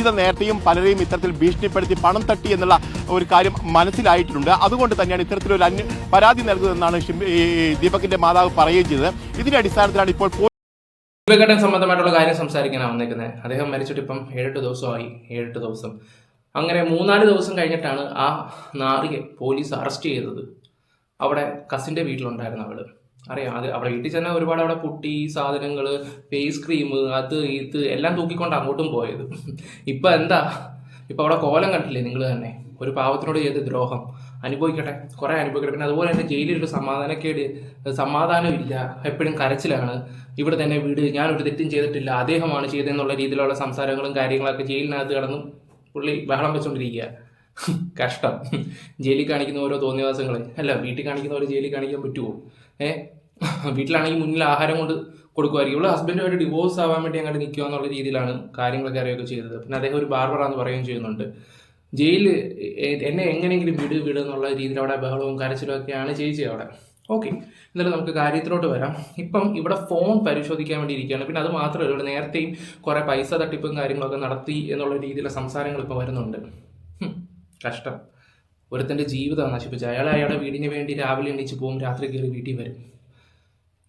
ഷിംജിത നേരത്തെയും പലരെയും ഇത്തരത്തിൽ ഭീഷണിപ്പെടുത്തി പണം തട്ടി എന്നുള്ള ഒരു കാര്യം മനസ്സിലായിട്ടുണ്ട്. അതുകൊണ്ട് തന്നെയാണ് ഇത്തരത്തിലൊരു അന്യ പരാതി നൽകുന്നതെന്നാണ് ദീപകിന്റെ മാതാവ് പറയുകയും ചെയ്തത്. ഇതിന്റെ അടിസ്ഥാനത്തിലാണ് ഇപ്പോൾ ദീപഘട്ടൻ സംബന്ധമായിട്ടുള്ള കാര്യം സംസാരിക്കാനാണ് വന്നേക്കുന്നത് അദ്ദേഹം മരിച്ചിട്ട് ഇപ്പം ഏഴെട്ട് ദിവസമായി ഏഴെട്ട് ദിവസം. അങ്ങനെ മൂന്നാൽ ദിവസം കഴിഞ്ഞിട്ടാണ് ആ നാറിയെ പോലീസ് അറസ്റ്റ് ചെയ്തത്. അവിടെ കസിന്റെ വീട്ടിലുണ്ടായിരുന്ന അവൾ അറിയാം. അത് അവിടെ വീട്ടിൽ ചെന്നാൽ ഒരുപാട് അവിടെ പുട്ടി സാധനങ്ങൾ ഫേസ് ക്രീം അത് ഇത് എല്ലാം തൂക്കിക്കൊണ്ട് അങ്ങോട്ടും പോയത്. ഇപ്പം എന്താ? ഇപ്പം അവിടെ കോലം കണ്ടില്ലേ നിങ്ങൾ തന്നെ? ഒരു പാവത്തിനോട് ചെയ്ത ദ്രോഹം. അനുഭവിക്കട്ടെ. കുറേ അനുഭവിക്കട്ടെ. പിന്നെ അതുപോലെ തന്നെ ജയിലിൽ ഒരു സമാധാനക്കേട് സമാധാനമില്ല. എപ്പോഴും കരച്ചിലാണ്. ഇവിടെ തന്നെ വീട് ഞാൻ ഒരു തെറ്റും ചെയ്തിട്ടില്ല. അദ്ദേഹമാണ് ചെയ്തതെന്നുള്ള രീതിയിലുള്ള സംസാരങ്ങളും കാര്യങ്ങളൊക്കെ ജയിലിനകത്ത് കിടന്ന് പുള്ളി ബഹളം വെച്ചുകൊണ്ടിരിക്കുക കഷ്ടം. ജയിലിൽ കാണിക്കുന്ന ഓരോ തോന്നിവാസങ്ങളെ അല്ല വീട്ടിൽ കാണിക്കുന്ന ജയിലിൽ കാണിക്കാൻ പറ്റുമോ ഏ? വീട്ടിലാണെങ്കിൽ മുന്നിൽ ആഹാരം കൊണ്ട് കൊടുക്കുമായിരിക്കും. ഇവിടെ ഹസ്ബൻഡുമായിട്ട് ഡിവോഴ്സ് ആവാൻ വേണ്ടി അങ്ങോട്ട് നിൽക്കുക എന്നുള്ള രീതിയിലാണ് കാര്യങ്ങളൊക്കെ അറിയുകയൊക്കെ ചെയ്തത് പിന്നെ അദ്ദേഹം ഒരു ബാർബറാന്ന് പറയുകയും ചെയ്യുന്നുണ്ട്. ജയിലിൽ എന്നെ എങ്ങനെയെങ്കിലും വിട് വിട് എന്നുള്ള രീതിയിൽ അവിടെ ബഹളവും കരച്ചിലും ഒക്കെയാണ് ചേച്ചി അവിടെ. ഓക്കെ എന്നാലും നമുക്ക് കാര്യത്തിലോട്ട് വരാം. ഇപ്പം ഇവിടെ ഫോൺ പരിശോധിക്കാൻ വേണ്ടി ഇരിക്കുകയാണ്. പിന്നെ അത് മാത്രമല്ല ഇവിടെ നേരത്തെയും കുറേ പൈസ തട്ടിപ്പും കാര്യങ്ങളൊക്കെ നടത്തി എന്നുള്ള രീതിയിലുള്ള സംസാരങ്ങൾ ഇപ്പോൾ വരുന്നുണ്ട്. കഷ്ടം. ഒരുത്തന്റെ ജീവിതം നശിപ്പിച്ചു അയാൾ അയാളുടെ വീടിന് വേണ്ടി രാവിലെ എണീച്ച് പോകും രാത്രി കയറി വീട്ടിൽ വരും.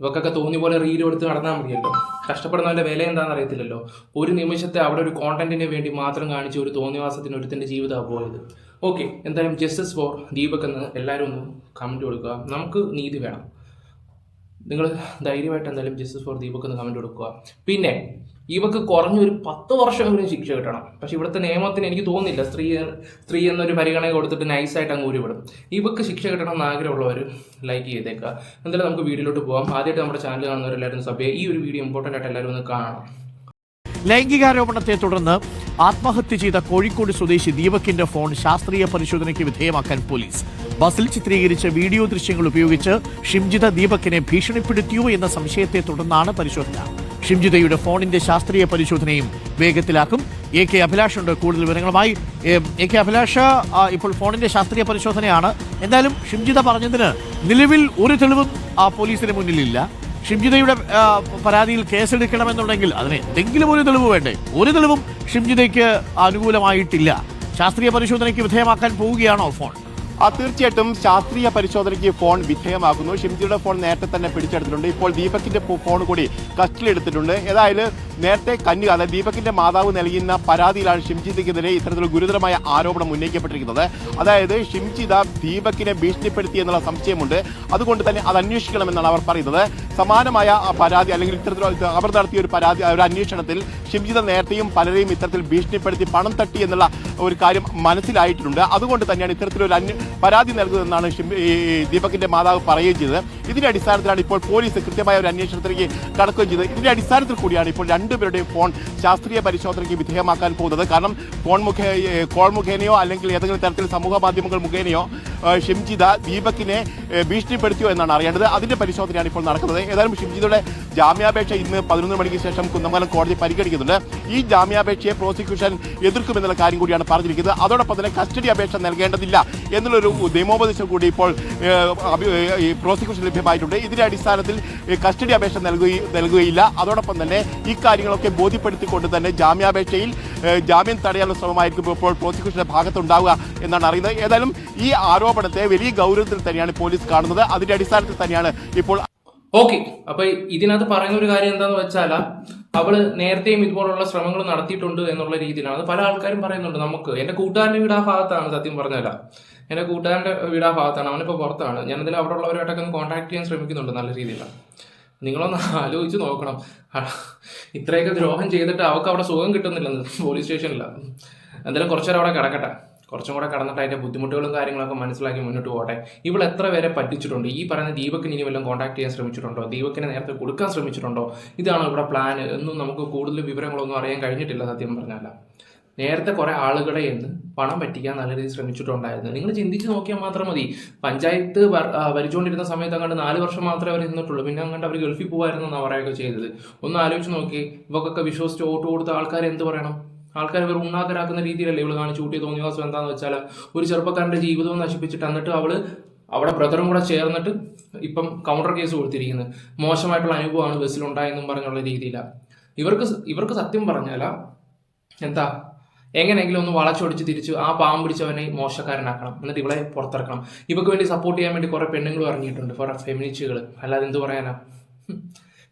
ഇവക്കൊക്കെ തോന്നിയ പോലെ റീൽ എടുത്ത് നടന്നാൽ മതിയല്ലോ. കഷ്ടപ്പെടുന്നവന്റെ വില എന്താണെന്ന് അറിയത്തില്ലല്ലോ. ഒരു നിമിഷത്തെ അവിടെ ഒരു കോണ്ടന്റിന് വേണ്ടി മാത്രം കാണിച്ച ഒരു തോന്നിവാസത്തിന് ഒരുത്തിന്റെ ജീവിതമാണ് പോയത്. ഓക്കെ എന്തായാലും ജസ്റ്റിസ് ഫോർ ദീപക് എന്ന് എല്ലാവരും ഒന്ന് കമന്റ് കൊടുക്കുക. നമുക്ക് നീതി വേണം. നിങ്ങൾ ധൈര്യമായിട്ട് എന്തായാലും ജസ്റ്റിസ് ഫോർ ദീപക് എന്ന് കമന്റ് കൊടുക്കുക. പിന്നെ ഇവക്ക് കുറഞ്ഞൊരു പത്ത് വർഷമെങ്കിലും ശിക്ഷ കിട്ടണം. പക്ഷെ ഇവിടുത്തെ നിയമത്തിന് എനിക്ക് തോന്നുന്നില്ല. സ്ത്രീ സ്ത്രീ എന്നൊരു പരിഗണന കൊടുത്തിട്ട് നൈസായിട്ട് അങ്ങ് ഊരിവിടും. ഇവക്ക് ശിക്ഷ കിട്ടണം എന്ന് ആഗ്രഹമുള്ളവർ ലൈക്ക് ചെയ്തേക്കുക. എന്തായാലും നമുക്ക് വീഡിയോയിലോട്ട് പോകാം ആദ്യമായിട്ട് നമ്മുടെ ചാനൽ കാണുന്നവരെല്ലാവരും സഭയെ ഈ ഒരു വീഡിയോ ഇമ്പോർട്ടന്റ് ആയിട്ട് എല്ലാവരും ഒന്ന് കാണണം. ലൈംഗികാരോപണത്തെ തുടർന്ന് ആത്മഹത്യ ചെയ്ത കോഴിക്കോട് സ്വദേശി ദീപകിന്റെ ഫോൺ ശാസ്ത്രീയ പരിശോധനയ്ക്ക് വിധേയമാക്കാൻ പോലീസ്. ബസിൽ ചിത്രീകരിച്ച വീഡിയോ ദൃശ്യങ്ങൾ ഉപയോഗിച്ച് ഷിംജിത ദീപകിനെ ഭീഷണിപ്പെടുത്തിയോ എന്ന സംശയത്തെ തുടർന്നാണ് പരിശോധന. ഷിംജിതയുടെ ഫോണിന്റെ ശാസ്ത്രീയ പരിശോധനയും വേഗത്തിലാക്കും. എ കെ അഭിലാഷ് ഉണ്ട് കൂടുതൽ വിവരങ്ങളുമായി. എ കെ അഭിലാഷ ഇപ്പോൾ ഫോണിന്റെ ശാസ്ത്രീയ പരിശോധനയാണ്. എന്തായാലും ഷിംജിത പറഞ്ഞതിന് നിലവിൽ ഒരു തെളിവും ആ, പോലീസിന് മുന്നിലില്ല. ഷിംജിതയുടെ പരാതിയിൽ കേസെടുക്കണമെന്നുണ്ടെങ്കിൽ അതിന് എന്തെങ്കിലും ഒരു തെളിവ് വേണ്ടേ? ഒരു തെളിവും ഷിംജിതയ്ക്ക് അനുകൂലമായിട്ടില്ല. ശാസ്ത്രീയ പരിശോധനയ്ക്ക് വിധേയമാക്കാൻ പോവുകയാണോ ഫോൺ? ആ തീർച്ചയായിട്ടും ശാസ്ത്രീയ പരിശോധനയ്ക്ക് ഫോൺ വിധേയമാകുന്നു. ഷിംജിയുടെ ഫോൺ നേരത്തെ തന്നെ പിടിച്ചെടുത്തിട്ടുണ്ട്. ഇപ്പോൾ ദീപകിന്റെ ഫോൺ കൂടി കസ്റ്റഡിയിലെടുത്തിട്ടുണ്ട്. ഏതായാലും നേരത്തെ കന്യക അതായത് ദീപകിന്റെ മാതാവ് നൽകുന്ന പരാതിയിലാണ് ഷിംജിതയ്ക്കെതിരെ ഇത്തരത്തിലുള്ള ഗുരുതരമായ ആരോപണം ഉന്നയിക്കപ്പെട്ടിരിക്കുന്നത്. അതായത് ഷിംജിത ദീപക്കിനെ ഭീഷണിപ്പെടുത്തി എന്നുള്ള സംശയമുണ്ട്. അതുകൊണ്ട് തന്നെ അത് അന്വേഷിക്കണമെന്നാണ് അവർ പറയുന്നത്. സമാനമായ പരാതി അല്ലെങ്കിൽ ഇത്തരത്തിലുള്ള അവർ നടത്തിയ ഒരു പരാതി ഒരു അന്വേഷണത്തിൽ ഷിംജിത നേരത്തെയും പലരെയും ഇത്തരത്തിൽ ഭീഷണിപ്പെടുത്തി പണം തട്ടി എന്നുള്ള ഒരു കാര്യം മനസ്സിലായിട്ടുണ്ട്. അതുകൊണ്ട് തന്നെയാണ് ഇത്തരത്തിലൊരു അന്വ പരാതി നൽകുമെന്നാണ് ഈ ദീപകിന്റെ മാതാവ് പറയുകയും ചെയ്തത്. ഇതിന്റെ അടിസ്ഥാനത്തിലാണ് ഇപ്പോൾ പോലീസ് കൃത്യമായ ഒരു അന്വേഷണത്തിലേക്ക് കടക്കുകയും ചെയ്തത്. ഇതിന്റെ അടിസ്ഥാനത്തിൽ കൂടിയാണ് ഇപ്പോൾ രണ്ടുപേരുടെയും ഫോൺ ശാസ്ത്രീയ പരിശോധനയ്ക്ക് വിധേയമാക്കാൻ പോകുന്നത്. കാരണം ഫോൺ മുഖേ കോൾ മുഖേനയോ അല്ലെങ്കിൽ ഏതെങ്കിലും തരത്തിൽ സമൂഹ മാധ്യമങ്ങൾ മുഖേനയോ ഷിംജിത ദീപക്കിനെ ഭീഷണിപ്പെടുത്തിയോ എന്നാണ് അറിയേണ്ടത്. അതിന്റെ പരിശോധനയാണ് ഇപ്പോൾ നടക്കുന്നത്. ഏതായാലും ഷിംജിതയുടെ ജാമ്യാപേക്ഷ ഇന്ന് പതിനൊന്ന് മണിക്ക് ശേഷം കുന്നമംഗലം കോടതി പരിഗണിക്കുന്നുണ്ട്. ഈ ജാമ്യാപേക്ഷയെ പ്രോസിക്യൂഷൻ എതിർക്കുമെന്നുള്ള കാര്യം കൂടിയാണ് പറഞ്ഞിരിക്കുന്നത്. അതോടൊപ്പം തന്നെ കസ്റ്റഡി അപേക്ഷ നൽകേണ്ടതില്ല എന്നുള്ളൊരു നിയമോപദേശം കൂടി ഇപ്പോൾ പ്രോസിക്യൂഷൻ ലഭ്യം ലഭ്യമായിട്ടുണ്ട് ഇതിന്റെ അടിസ്ഥാനത്തിൽ കസ്റ്റഡി അപേക്ഷ നൽകുകയും നൽകുകയില്ല. അതോടൊപ്പം തന്നെ ഈ കാര്യങ്ങളൊക്കെ ബോധ്യപ്പെടുത്തിക്കൊണ്ട് തന്നെ ജാമ്യാപേക്ഷയിൽ ജാമ്യം തടയാനുള്ള ശ്രമമായിരിക്കും ഇപ്പോൾ പ്രോസിക്യൂഷന്റെ ഭാഗത്തുണ്ടാവുക എന്നാണ് അറിയുന്നത്. ഏതായാലും ഈ ആരോപണത്തെ വലിയ ഗൗരവത്തിൽ തന്നെയാണ് പോലീസ് കാണുന്നത്. അതിന്റെ അടിസ്ഥാനത്തിൽ തന്നെയാണ് ഇപ്പോൾ ഓക്കെ. അപ്പൊ ഇതിനകത്ത് പറയുന്ന ഒരു കാര്യം എന്താന്ന് വെച്ചാൽ അവൾ നേരത്തെയും ഇതുപോലുള്ള ശ്രമങ്ങൾ നടത്തിയിട്ടുണ്ട് എന്നുള്ള രീതിയിലാണ്. പല ആൾക്കാരും പറയുന്നുണ്ട് നമുക്ക്. എന്റെ കൂട്ടുകാരന്റെ വീട് ആ ഭാഗത്താണ് സത്യം പറഞ്ഞല്ല എന്റെ കൂട്ടുകാരന്റെ വീട് ആ ഭാഗത്താണ്. അവനിപ്പോൾ പുറത്താണ്. എന്തായാലും അവിടെ ഉള്ളവരായിട്ടൊക്കെ ഒന്ന് കോൺടാക്ട് ചെയ്യാൻ ശ്രമിക്കുന്നുണ്ട് നല്ല രീതിയിലാണ് നിങ്ങളൊന്ന് ആലോചിച്ച് നോക്കണം. ഇത്രയൊക്കെ ദ്രോഹം ചെയ്തിട്ട് അവൾക്ക് അവിടെ സുഖം കിട്ടുന്നില്ലെന്ന് പോലീസ് സ്റ്റേഷനില്ല എന്തായാലും കുറച്ചേരം അവിടെ കിടക്കട്ടെ. കുറച്ചും കൂടെ കടന്നിട്ട് അതിന്റെ ബുദ്ധിമുട്ടുകളും കാര്യങ്ങളൊക്കെ മനസ്സിലാക്കി മുന്നോട്ട് പോകട്ടെ. ഇവൾ എത്ര പേരെ പറ്റിച്ചിട്ടുണ്ട്? ഈ പറയുന്ന ദീപക്കിന് ഇനി വല്ലതും കോൺടാക്ട് ചെയ്യാൻ ശ്രമിച്ചിട്ടുണ്ടോ? ദീപക്കിനെ നേരത്തെ കൊടുക്കാൻ ശ്രമിച്ചിട്ടുണ്ടോ? ഇതാണ് ഇവിടെ പ്ലാൻ എന്നും നമുക്ക് കൂടുതൽ വിവരങ്ങളൊന്നും അറിയാൻ കഴിഞ്ഞിട്ടില്ല സത്യം പറഞ്ഞാൽ നേരത്തെ കുറെ ആളുകളെ എന്ന് പണം പറ്റിക്കാൻ നല്ല രീതിയിൽ ശ്രമിച്ചിട്ടുണ്ടായിരുന്നു. നിങ്ങൾ ചിന്തിച്ച് നോക്കിയാൽ മാത്രം മതി. പഞ്ചായത്ത് ഭരിച്ചുകൊണ്ടിരുന്ന സമയത്ത് അങ്ങോട്ട് നാല് വർഷം മാത്രമേ അവർ നിന്നിട്ടുള്ളൂ. പിന്നെ അങ്ങോട്ട് അവർ ഗൾഫിൽ പോകുമായിരുന്നു എന്നാണ് പറയുകയൊക്കെ ചെയ്തത്. ഒന്ന് ആലോചിച്ച് നോക്കി. ഇവക്കൊക്കെ വിശ്വസിച്ച് വോട്ട് കൊടുത്ത ആൾക്കാർ എന്ത് പറയണം? ആൾക്കാർ വെറും ഉണ്ണാക്കരാക്കുന്ന രീതിയിലല്ലേ ഇവൾ കാണിച്ചു കൂട്ടിയ ദിവസം എന്താണെന്ന് വെച്ചാൽ ഒരു ചെറുപ്പക്കാരന്റെ ജീവിതം നശിപ്പിച്ചിട്ട് എന്നിട്ട് അവൾ അവിടെ ബ്രദറും കൂടെ ചേർന്നിട്ട് ഇപ്പം കൗണ്ടർ കേസ് കൊടുത്തിരിക്കുന്നത് മോശമായിട്ടുള്ള അനുഭവമാണ് ബസ്സിലുണ്ടായെന്നും പറഞ്ഞുള്ള രീതിയിലാണ്. ഇവർക്ക് ഇവർക്ക് സത്യം പറഞ്ഞാല എന്താ എങ്ങനെയെങ്കിലും ഒന്ന് വളച്ചൊടിച്ച് തിരിച്ച് ആ പാമ്പ് പിടിച്ചവനെ മോശക്കാരനാക്കണം. എന്നിട്ട് ഇവളെ പുറത്തിറക്കണം. ഇവക്ക് വേണ്ടി സപ്പോർട്ട് ചെയ്യാൻ വേണ്ടി കുറെ പെണ്ണുങ്ങൾ ഇറങ്ങിയിട്ടുണ്ട് കുറെ ഫെമിനിസ്റ്റുകൾ അല്ലാതെ എന്ത് പറയാനാ.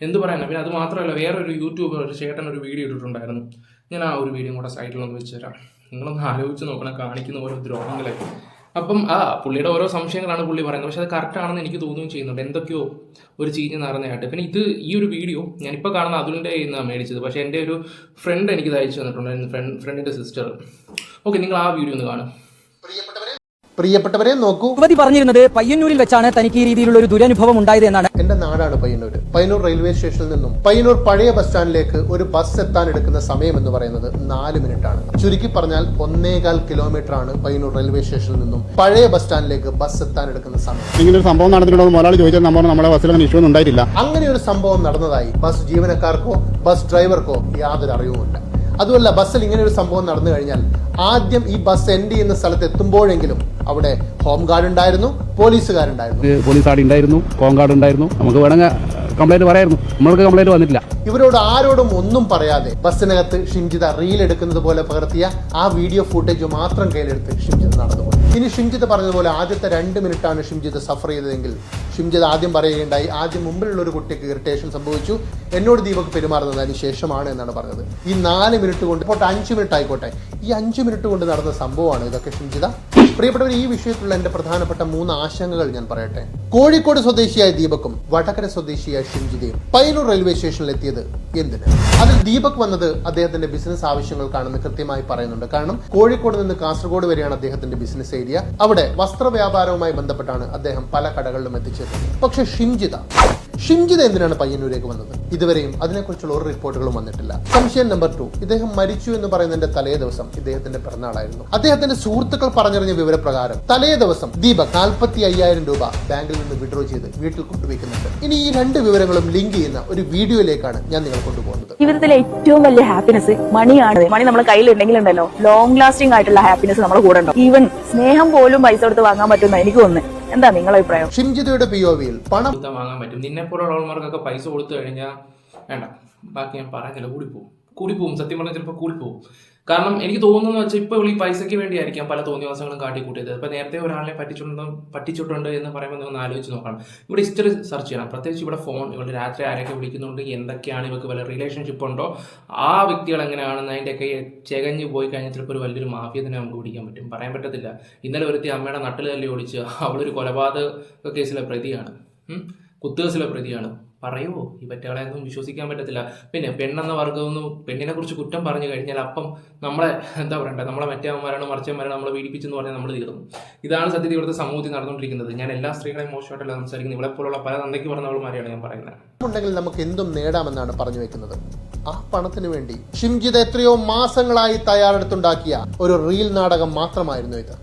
എന്ത് പറയാനാ? പിന്നെ അത് മാത്രമല്ല വേറൊരു യൂട്യൂബർ ഒരു ചേട്ടൻ ഒരു വീഡിയോ ഇട്ടിട്ടുണ്ടായിരുന്നു. ഞാൻ ആ ഒരു വീഡിയോ കൂടെ സൈഡിലൊന്ന് വെച്ച് തരാം. നിങ്ങളൊന്ന് ആലോചിച്ച് നോക്കണം കാണിക്കുന്ന ഓരോ ദ്രോഹങ്ങളെ. അപ്പം ആ പുള്ളിയുടെ ഓരോ സംശയങ്ങളാണ് പുള്ളി പറയുന്നത്. പക്ഷെ അത് കറക്റ്റ് ആണെന്ന് എനിക്ക് തോന്നുകയും ചെയ്യുന്നുണ്ട്. എന്തൊക്കെയോ ഒരു ചീഞ്ഞ് നിറഞ്ഞതായിട്ട്. പിന്നെ ഇത് ഈ ഒരു വീഡിയോ ഞാനിപ്പോൾ കാണുന്ന അതുലിന്റെ നിന്നാണ് മേടിച്ചത്. പക്ഷേ എന്റെ ഒരു ഫ്രണ്ട് എനിക്ക് തയ്ച്ചു തന്നിട്ടുണ്ട്. ഫ്രണ്ട് ഫ്രണ്ടിന്റെ സിസ്റ്റർ ഓക്കെ നിങ്ങൾ ആ വീഡിയോ ഒന്ന് കാണും. പ്രിയപ്പെട്ടവരെ നോക്കൂ. യുവതി പറഞ്ഞിരുന്നത് പയ്യന്നൂരിൽ വെച്ചാണ് തനിക്ക് ഈ രീതിയിലുള്ള ഒരു ദുരനുഭവം ഉണ്ടായത് എന്നാണ്. എന്റെ നാടാണ് പയ്യന്നൂർ പയ്യന്നൂർ റെയിൽവേ സ്റ്റേഷനിൽ നിന്നും പയ്യന്നൂർ പഴയ ബസ് സ്റ്റാൻഡിലേക്ക് ഒരു ബസ് എത്താൻ എടുക്കുന്ന സമയം എന്ന് പറയുന്നത് നാല് മിനിറ്റ് ആണ് ചുരുക്കി പറഞ്ഞാൽ ഒന്നേകാൽ കിലോമീറ്റർ ആണ് പയ്യന്നൂർ റെയിൽവേ സ്റ്റേഷനിൽ നിന്നും പഴയ ബസ് സ്റ്റാൻഡിലേക്ക് ബസ് എത്താൻ എടുക്കുന്ന സമയം. ഇങ്ങനെ ഒരു സംഭവം നടന്നിട്ടുണ്ടോ എന്ന് മുതലാളി ചോദിച്ചാൽ നമ്മൾ നമ്മുടെ ബസ്സിൽ അങ്ങനെ ഇഷ്യൂ ഒന്നും ഉണ്ടായിട്ടില്ല. അങ്ങനെ ഒരു സംഭവം നടന്നതായി. ബസ് ജീവനക്കാർക്കോ ബസ് ഡ്രൈവർക്കോ യാതൊരു അറിവുമില്ല. അതുമല്ല ബസ്സിൽ ഇങ്ങനെ ഒരു സംഭവം നടന്നു കഴിഞ്ഞാൽ ആദ്യം ഈ ബസ് എൻഡ് ചെയ്യുന്ന സ്ഥലത്ത് എത്തുമ്പോഴെങ്കിലും അവിടെ ഹോം ഗാർഡ് ഉണ്ടായിരുന്നു പോലീസുകാരുണ്ടായിരുന്നു പോലീസ് ആടി ഉണ്ടായിരുന്നു ഗാർഡ് ഉണ്ടായിരുന്നു നമുക്ക് വേണമെങ്കിൽ കംപ്ലൈന്റ് പറയായിരുന്നു. നമ്മൾക്ക് കംപ്ലൈന്റ് വന്നിട്ടില്ല. ഇവരോട് ആരോടും ഒന്നും പറയാതെ ബസ്സിനകത്ത് ഷിംജിത റീൽ എടുക്കുന്നത് പോലെ പകർത്തിയ ആ വീഡിയോ ഫുട്ടേജ് മാത്രം കയ്യിലെടുത്ത് ഷിംജിത നടന്നുപോയി. ഇനി ഷിംജിത പറഞ്ഞതുപോലെ ആദ്യത്തെ രണ്ട് മിനിറ്റാണ് ഷിഞ്ചിത് സഫർ ചെയ്തതെങ്കിൽ ഷിംജിത് ആദ്യം പറയുകയുണ്ടായി. ആദ്യം മുമ്പിലുള്ള ഒരു കുട്ടിക്ക് ഇറിറ്റേഷൻ സംഭവിച്ചു. എന്നോട് ദീപക് പെരുമാറുന്നത് അതിന് ശേഷമാണ് എന്നാണ് പറഞ്ഞത്. ഈ നാല് മിനിറ്റ് കൊണ്ട് ഇപ്പോൾ അഞ്ച് മിനിറ്റ് ആയിക്കോട്ടെ ഈ അഞ്ച് മിനിറ്റ് കൊണ്ട് നടന്ന സംഭവമാണ് ഇതൊക്കെ ഷിംജിത പ്രിയപ്പെട്ടവർ ഈ വിഷയത്തിലുള്ള എന്റെ പ്രധാനപ്പെട്ട മൂന്ന് ആശങ്കകൾ ഞാൻ പറയട്ടെ. കോഴിക്കോട് സ്വദേശിയായ ദീപക്കും വടകര സ്വദേശിയായ ഷിംജിതയും പയ്യന്നൂർ റെയിൽവേ സ്റ്റേഷനിൽ എത്തിയത് എന്തിന്? അതിൽ ദീപക് വന്നത് അദ്ദേഹത്തിന്റെ ബിസിനസ് ആവശ്യങ്ങൾക്കാണെന്ന് കൃത്യമായി പറയുന്നുണ്ട്. കാരണം കോഴിക്കോട് നിന്ന് കാസർഗോഡ് വരെയാണ് അദ്ദേഹത്തിന്റെ ബിസിനസ് ഏരിയ. അവിടെ വസ്ത്ര വ്യാപാരവുമായി ബന്ധപ്പെട്ടാണ് അദ്ദേഹം പല കടകളിലും എത്തിച്ചേർന്നത്. പക്ഷെ ഷിംജിത ഷിംജിത എന്തിനാണ് പയ്യന്നൂരേക്ക് വന്നത്? ഇതുവരെയും അതിനെക്കുറിച്ചുള്ള ഒരു റിപ്പോർട്ടുകളും വന്നിട്ടില്ല. സംശയം നമ്പർ ടു ഇദ്ദേഹം മരിച്ചു എന്ന് പറയുന്നതിന്റെ തലേ ദിവസം ഇദ്ദേഹത്തിന്റെ പിറന്നാളായിരുന്നു. അദ്ദേഹത്തിന്റെ സുഹൃത്തുക്കൾ പറഞ്ഞറിഞ്ഞ വിവരപ്രകാരം തലേ ദിവസം ദീപക് നാൽപ്പത്തി അയ്യായിരം രൂപ ബാങ്കിൽ നിന്ന് വിഡ്രോ ചെയ്ത് വീട്ടിൽ കൊണ്ടുവയ്ക്കുന്നുണ്ട്. ഇനി ഈ രണ്ട് വിവരങ്ങളും ലിങ്ക് ചെയ്യുന്ന ഒരു വീഡിയോയിലേക്കാണ് ഞാൻ നിങ്ങൾ കൊണ്ടുപോകുന്നത്. ജീവിതത്തിലെ ഏറ്റവും വലിയ ഹാപ്പിനെസ് മണിയാണ്. മണി നമ്മുടെ കയ്യിൽ ഉണ്ടെങ്കിലുണ്ടല്ലോ ലോങ് ലാസ്റ്റിംഗ് ആയിട്ടുള്ള ഹാപ്പിനെസ് നമ്മുടെ കൂടെ ഉണ്ടാവും ഈവൻ സ്നേഹം പോലും പൈസ കൊടുത്ത് വാങ്ങാൻ പറ്റുന്ന എനിക്ക് തോന്നുന്നു. എന്താ നിങ്ങളെ അഭിപ്രായം? ഷിംജിതയുടെ പി ഒ വിയിൽ പണം വാങ്ങാൻ പറ്റും. നിന്നെ പോലുള്ളവർക്കൊക്കെ പൈസ കൊടുത്തു കഴിഞ്ഞാൽ വേണ്ട. ബാക്കി ഞാൻ പറയുന്നില്ല കൂടിപ്പോവും. കൂടിപ്പോവും. സത്യം പറഞ്ഞാൽ ചിലപ്പോൾ കൂടിപ്പോവും. കാരണം എനിക്ക് തോന്നുന്നു വെച്ചാൽ ഇപ്പോൾ ഈ പൈസയ്ക്ക് വേണ്ടിയായിരിക്കാം പല തോന്നിയവാസങ്ങളും കാട്ടിക്കൂട്ടിയത്. ഇപ്പം നേരത്തെ ഒരാളെ പറ്റിച്ചിട്ടുണ്ടോ പറ്റിച്ചിട്ടുണ്ട് എന്ന് പറയുമ്പോൾ ഒന്ന് ആലോചിച്ച് നോക്കണം. ഇവിടെ ഹിസ്റ്ററി സെർച്ച് ചെയ്യണം. പ്രത്യേകിച്ച് ഇവിടെ ഫോൺ ഇവിടെ രാത്രി ആരെയൊക്കെ വിളിക്കുന്നുണ്ട് എന്തൊക്കെയാണ് ഇവർക്ക് വല്ല റിലേഷൻഷിപ്പ് ഉണ്ടോ ആ വ്യക്തികൾ എങ്ങനെയാണെന്ന് അതിന്റെയൊക്കെ ചെകഞ്ഞ് പോയി കഴിഞ്ഞാൽ ചിലപ്പോൾ ഒരു വലിയൊരു മാഫിയ തന്നെ നമുക്ക് പിടിക്കാൻ പറ്റും. പറയാൻ പറ്റത്തില്ല. ഇന്നലെ ഒരുത്തി അമ്മയുടെ നട്ടിൽ തല്ലി ഓടിച്ച് അവളൊരു കൊലപാതക കേസിലെ പ്രതിയാണ്. കുത്തുകേസിലെ പ്രതിയാണ്. പറയുമോ ഈ പറ്റകളെയൊന്നും വിശ്വസിക്കാൻ പറ്റത്തില്ല. പിന്നെ പെണ്ണെന്ന വർഗമൊന്നും പെണ്ണിനെ കുറിച്ച് കുറ്റം പറഞ്ഞു കഴിഞ്ഞാൽ അപ്പം നമ്മളെ എന്താ പറയണ്ടത് നമ്മളെ മറ്റേവന്മാരാണ് മറിച്ചവന്മാരാണ് നമ്മളെ പീഡിപ്പിച്ചെന്ന് പറഞ്ഞാൽ നമ്മൾ തീർന്നു. ഇതാണ് സത്യത്തിൽ ഇവിടുത്തെ സമൂഹത്തിൽ നടന്നുകൊണ്ടിരിക്കുന്നത്. ഞാൻ എല്ലാ സ്ത്രീകളെയും മോശമായിട്ടല്ല സംസാരിക്കുന്നത്. ഇവിടെ പോലുള്ള പല തന്തയ്ക്ക് പറഞ്ഞവളുമാരെയാണ് ഞാൻ പറയുന്നത്. ഉണ്ടെങ്കിൽ നമുക്ക് എന്തും നേടാമെന്നാണ് പറഞ്ഞു വെക്കുന്നത്. ആ പണത്തിന് വേണ്ടി ഷിംജിത എത്രയോ മാസങ്ങളായി തയ്യാറെടുത്തുണ്ടാക്കിയ ഒരു റീൽ നാടകം മാത്രമായിരുന്നു ഇത്.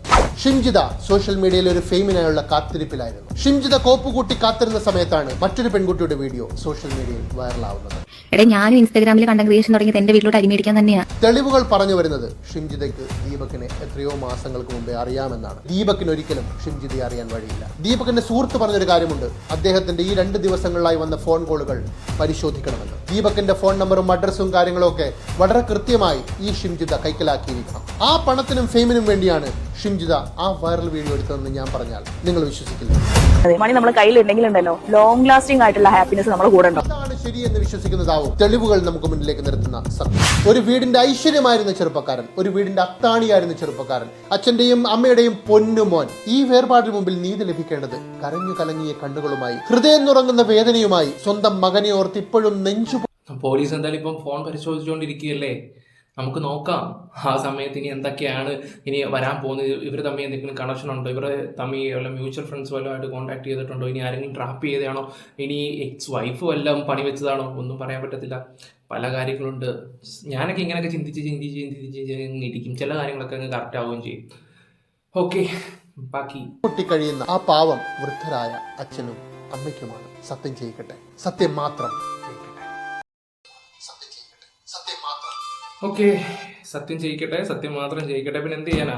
ഷിംജിത സോഷ്യൽ മീഡിയയിൽ ഒരു ഫെയിമിനായുള്ള കാത്തിരിപ്പിലായിരുന്നു. ഷിംജിത കോപ്പ് കൂട്ടി കാത്തിരുന്ന സമയത്താണ് മറ്റൊരു പെൺകുട്ടിയുടെ വീഡിയോ സോഷ്യൽ മീഡിയയിൽ വൈറലാവുന്നത്. എടേ ഞാനും ഇൻസ്റ്റാഗ്രാമിൽ കണ്ടന്റ് ക്രിയേഷൻ തുടങ്ങിയത് എന്റെ വീട്ടിലോട്ട് അരിമേടിക്കാൻ തന്നെയാണ് തെളിവുകൾ പറഞ്ഞു വരുന്നത് ഷിംജിതയ്ക്ക് ദീപകിനെ എത്രയോ മാസങ്ങൾക്ക് മുമ്പേ അറിയാമെന്നാണ്. ദീപകിന് ഒരിക്കലും ഷിംജിതയെ അറിയാൻ വഴിയില്ല. ദീപകിന്റെ സുഹൃത്ത് പറഞ്ഞൊരു കാര്യമുണ്ട്. അദ്ദേഹത്തിന്റെ ഈ രണ്ട് ദിവസങ്ങളിലായി വന്ന ഫോൺ കോളുകൾ പരിശോധിക്കണമെന്ന്. ദീപകിന്റെ ഫോൺ നമ്പറും അഡ്രസ്സും കാര്യങ്ങളും ഒക്കെ വളരെ കൃത്യമായി ഈ ഷിംജിത കൈക്കലാക്കിയിരിക്കണം. ആ പണത്തിനും ഫെയിമിനും വേണ്ടിയാണ് ഷിംജിത ആ വൈറൽ വീഡിയോ എടുത്തതെന്ന് ഞാൻ പറഞ്ഞാൽ നിങ്ങൾ വിശ്വസിക്കില്ല. മണി നമ്മൾ കയ്യിൽ ഉണ്ടെങ്കിലുണ്ടല്ലോ ലോങ് ലാസ്റ്റിംഗ് ആയിട്ടുള്ള ഹാപ്പിനെസ് നമ്മുടെ കൂടെ ഉണ്ടാവും അതാണ് ശരിയെന്ന് വിശ്വസിക്കുന്നതാവും. തെളിവുകൾ നമുക്ക് മുന്നിലേക്ക് നിർത്തുന്ന സത്യം. ഒരു വീടിന്റെ ഐശ്വര്യമായിരുന്ന ചെറുപ്പക്കാരൻ ഒരു വീടിന്റെ അത്താണിയായിരുന്ന ചെറുപ്പക്കാരൻ അച്ഛന്റെയും അമ്മയുടെയും പൊന്നുമോൻ ഈ വേർപാടിന് മുമ്പിൽ നീതി ലഭിക്കേണ്ടത് കരഞ്ഞു കലങ്ങിയ കണ്ണുകളുമായി ഹൃദയം നുറങ്ങുന്ന വേദനയുമായി സ്വന്തം മകനെ ഓർത്ത് ഇപ്പോഴും നെഞ്ചു പോലീസ് എന്തായാലും ഇപ്പം ഫോൺ പരിശോധിച്ചുകൊണ്ടിരിക്കുകയല്ലേ നമുക്ക് നോക്കാം. ആ സമയത്ത് ഇനി എന്തൊക്കെയാണ് ഇനി വരാൻ പോകുന്നത്? ഇവർ തമ്മിൽ എന്തെങ്കിലും കണക്ഷൻ ഉണ്ടോ? ഇവർ തമ്മിൽ വല്ല മ്യൂച്വൽ ഫ്രണ്ട്സ് വല്ലതും ആയിട്ട് കോൺടാക്ട് ചെയ്തിട്ടുണ്ടോ? ഇനി ആരെങ്കിലും ട്രാപ്പ് ചെയ്തതാണോ? ഇനി എക്സ് വൈഫ് വല്ലതും പണി വെച്ചതാണോ? ഒന്നും പറയാൻ പറ്റത്തില്ല. പല കാര്യങ്ങളുണ്ട്. ഞാനൊക്കെ ഇങ്ങനെയൊക്കെ ചിന്തിച്ച് ചിന്തിച്ച് ചിന്തിച്ച് ഇരിക്കും. ചില കാര്യങ്ങളൊക്കെ അങ്ങ് കറക്റ്റ് ആവുകയും ചെയ്യും. ഓക്കെ ബാക്കി. പൊട്ടിക്കഴിയുന്ന ആ പാവം വൃദ്ധരായ അച്ഛനും അമ്മയ്ക്കുമാണ് സത്യം ചെയ്യിക്കട്ടെ. സത്യം മാത്രം. ഓക്കെ സത്യം ചെയ്യിക്കട്ടെ സത്യം മാത്രം ചെയ്യിക്കട്ടെ. പിന്നെ എന്ത് ചെയ്യാനാ?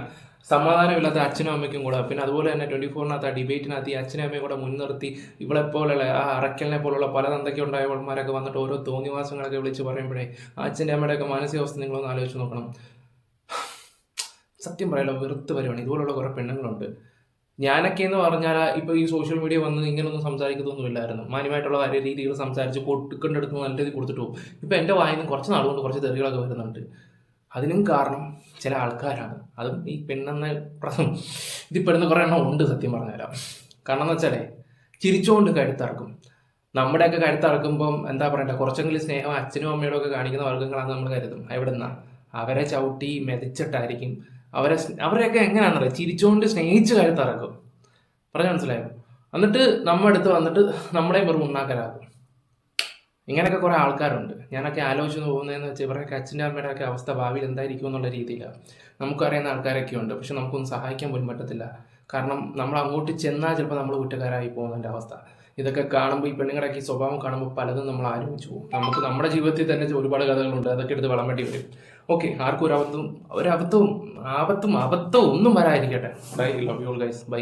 സമാധാനമില്ലാത്ത അച്ഛനും അമ്മയ്ക്കും കൂടെ പിന്നെ അതുപോലെ തന്നെ ട്വന്റി ഫോറിനകത്ത് ആ ഡിബേറ്റിനകത്ത് ഈ അച്ഛനും അമ്മയും കൂടെ മുൻനിർത്തി ഇവിടെ പോലുള്ള ആ അറക്കലിനെ പോലുള്ള പല തന്തൊക്കെ ഉണ്ടായവന്മാരൊക്കെ വന്നിട്ട് ഓരോ തോന്നിവാസങ്ങളൊക്കെ വിളിച്ച് പറയുമ്പോഴേ ആ അച്ഛന്റെ അമ്മയുടെയൊക്കെ മാനസികാവസ്ഥ നിങ്ങളൊന്ന് ആലോചിച്ച് നോക്കണം. സത്യം പറയാലോ വെറുത്ത് വരുവാണ് ഇതുപോലുള്ള കുറേ പെണ്ണുങ്ങളുണ്ട്. ഞാനൊക്കെ എന്ന് പറഞ്ഞാൽ ഇപ്പോൾ ഈ സോഷ്യൽ മീഡിയ വന്ന് ഇങ്ങനൊന്നും സംസാരിക്കുന്നൊന്നുമില്ലായിരുന്നു. മാന്യമായിട്ടുള്ള വലിയ രീതികൾ സംസാരിച്ച് കൊടുക്കേണ്ടടുത്ത് നല്ല രീതിയിൽ കൊടുത്തിട്ട് പോകും. ഇപ്പോൾ എന്റെ വായിൽ നിന്ന് കുറച്ച് നാളുകൊണ്ട് കുറച്ച് തെറികളൊക്കെ വരുന്നുണ്ട്. അതിനും കാരണം ചില ആൾക്കാരാണ്. അതും ഈ പെണ്ണെന്ന പ്രശ്നം ഇതിൽ പെടുന്ന കുറേ എണ്ണം ഉണ്ട് സത്യം പറഞ്ഞുതരാം. കാരണം എന്ന് വെച്ചാലേ ചിരിച്ചുകൊണ്ട് കഴുത്തിറക്കും. നമ്മുടെയൊക്കെ കഴുത്തിറക്കുമ്പം എന്താ പറയണ്ട കുറച്ചെങ്കിലും സ്നേഹം അച്ഛനും അമ്മയോടൊക്കെ കാണിക്കുന്ന വർഗങ്ങളാണെന്ന് നമ്മൾ കരുതും. എവിടെ അവരെ ചവിട്ടി മെതിച്ചിട്ടായിരിക്കും അവരെ അവരെയൊക്കെ എങ്ങനെയാണെന്നറിയാം? ചിരിച്ചുകൊണ്ട് സ്നേഹിച്ച് കഴുത്തിറക്കും. പറഞ്ഞു മനസ്സിലായോ? എന്നിട്ട് നമ്മുടെ അടുത്ത് വന്നിട്ട് നമ്മളെയും വെറും ഉണ്ടാക്കലാക്കും ഇങ്ങനെയൊക്കെ കുറേ ആൾക്കാരുണ്ട്. ഞാനൊക്കെ ആലോചിച്ച് പോകുന്നതെന്ന് വെച്ചാൽ ഇവരൊക്കെ അച്ഛന്റെ അമ്മയുടെ ഒക്കെ അവസ്ഥ ഭാവിയിൽ എന്തായിരിക്കും എന്നുള്ള രീതിയിലാണ് നമുക്കറിയുന്ന ആൾക്കാരൊക്കെ ഉണ്ട്. പക്ഷെ നമുക്കൊന്നും സഹായിക്കാൻ പോലും പറ്റത്തില്ല. കാരണം നമ്മൾ അങ്ങോട്ട് ചെന്നാൽ ചിലപ്പോൾ നമ്മൾ കുറ്റക്കാരായി പോകുന്നതിന്റെ അവസ്ഥ. ഇതൊക്കെ കാണുമ്പോൾ ഈ പെണ്ണുങ്ങളൊക്കെ ഈ സ്വഭാവം കാണുമ്പോൾ പലതും നമ്മൾ ആലോചിച്ച് പോകും. നമുക്ക് നമ്മുടെ ജീവിതത്തിൽ തന്നെ ഒരുപാട് കഥകളുണ്ട്. അതൊക്കെ എടുത്ത് വളം വേണ്ടി വരും. ഓക്കെ ആർക്കും ഒരു അബദ്ധവും ഒരു അബദ്ധവും ആപത്തും അബദ്ധവും ഒന്നും വരാതിരിക്കട്ടെ. Bye love you guys bye